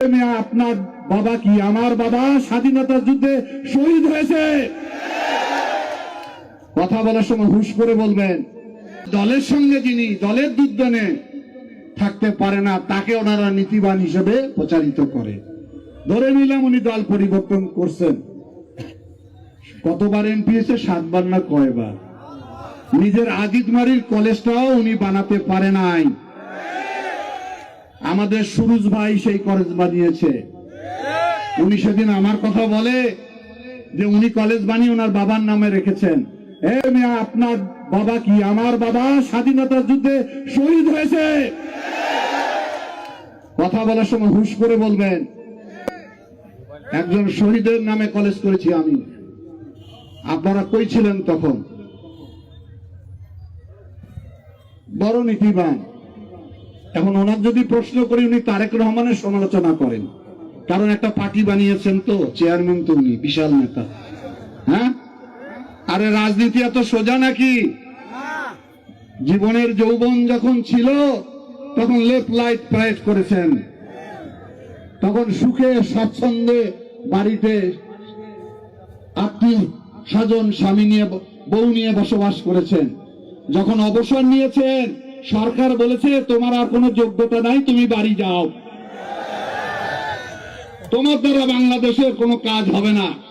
আপনার বাবা কি আমার বাবা স্বাধীনতার যুদ্ধে শহীদ হয়েছে? কথা বলার সময় হুশ করে বলবেন, দলের সঙ্গে যিনি দলের দুর্দনে থাকতে পারে না, তাকে ওনারা নীতিবান হিসেবে প্রচারিত করে। ধরে নিলাম উনি দল পরিবর্তন করছেন। কতবার এমপি এসে সাতবার না কয়বার? নিজের আজিদমারির কলেজটাও উনি বানাতে পারে নাই। আমাদের সুরুজ ভাই সেই কলেজ বানিয়েছে। উনি সেদিন আমার কথা বলে যে উনি কলেজ বানিয়ে ওনার বাবার নামে রেখেছেন। এ মিয়া, আপনার বাবা কি? আমার বাবা স্বাধীনতার যুদ্ধে শহীদ হয়েছে। কথা বলার সময় হুশ করে বলবেন, একজন শহীদের নামে কলেজ করেছি আমি। আপনারা কই ছিলেন তখন? বড় নীতিবান। এখন ওনার যদি প্রশ্ন করি, উনি তারেক রহমানের সমালোচনা করেন। কারণ একটা পার্টি বানিয়েছেন তো, চেয়ারম্যান তো উনি, বিশাল নেতা। হ্যাঁ? আরে রাজনীতি এত সোজা নাকি? জীবনের যৌবন যখন ছিল, তখন লেফট লাইট প্রাইট করেছেন। তখন সুখে, স্বাচ্ছন্দ্যে বাড়িতে আত্মীয় স্বজন, স্বামী নিয়ে, বউ নিয়ে বসবাস করেছেন। যখন অবসর নিয়েছেন সরকার বলেছে, তোমার আর কোনো যোগ্যতা নাই, তুমি বাড়ি যাও। তোমার দ্বারা বাংলাদেশের কোনো কাজ হবে না।